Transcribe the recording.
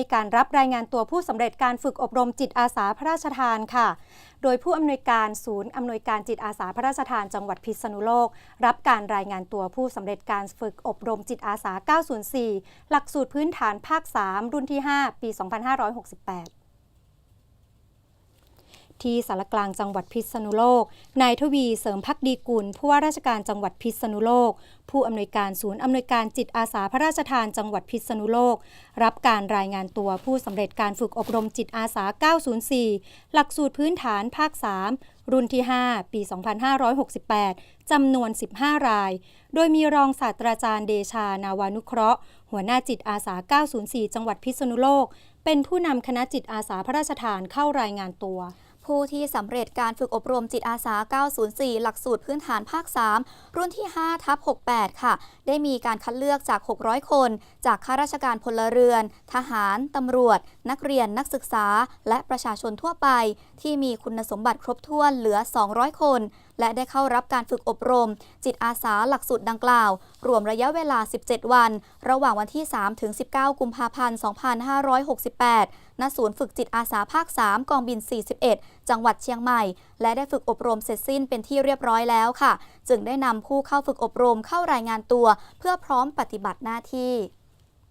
มีการรับรายงานตัวผู้สำเร็จการฝึกอบรมจิตอาสาพระราชทานค่ะ โดยผู้อำนวยการศูนย์อำนวยการจิตอาสาพระราชทานจังหวัดพิษณุโลก รับการรายงานตัวผู้สำเร็จการฝึกอบรมจิตอาสา 904 หลักสูตรพื้นฐานภาค 3 รุ่นที่ 5 ปี 2568 ที่สารกลางจังหวัดพิษณุโลก นายทวีเสริมพักดีกุลผู้ว่าราชการจังหวัดพิษณุโลก ผู้อำนวยการศูนย์อำนวยการจิตอาสาพระราชทานจังหวัดพิษณุโลก รับการรายงานตัวผู้สำเร็จการฝึกอบรมจิตอาสา 904 หลักสูตรพื้นฐานภาค 3 รุ่นที่ 5 ปี 2568 จำนวน 15 ราย โดยมีรองศาสตราจารย์เดชานาวานุเคราะห์ หัวหน้าจิตอาสา 904 จังหวัดพิษณุโลก เป็นผู้นำคณะจิตอาสาพระราชทานเข้ารายงานตัว ผู้ที่สำเร็จการฝึกอบรมจิตอาสา 904 หลักสูตรพื้นฐานภาค 3 รุ่นที่ 5 ทับ 68 ค่ะ ได้มีการคัดเลือกจาก 600 คน จากข้าราชการพลเรือน ทหาร ตำรวจ นักเรียน นักศึกษา และประชาชนทั่วไป ที่มีคุณสมบัติครบถ้วนเหลือ 200 คน และได้เข้ารับการฝึกอบรม จิตอาสาหลักสูตรดังกล่าว รวมระยะเวลา 17 วัน ระหว่างวันที่ 3 ถึง 19 กุมภาพันธ์ 2568 ณ ศูนย์ฝึกจิตอาสาภาค 3 กองบิน 41 จังหวัดเชียงใหม่ และได้ฝึกอบรมเสร็จสิ้นเป็นที่เรียบร้อยแล้วค่ะ จึงได้นำผู้เข้าฝึกอบรมเข้ารายงานตัว เพื่อพร้อมปฏิบัติหน้าที่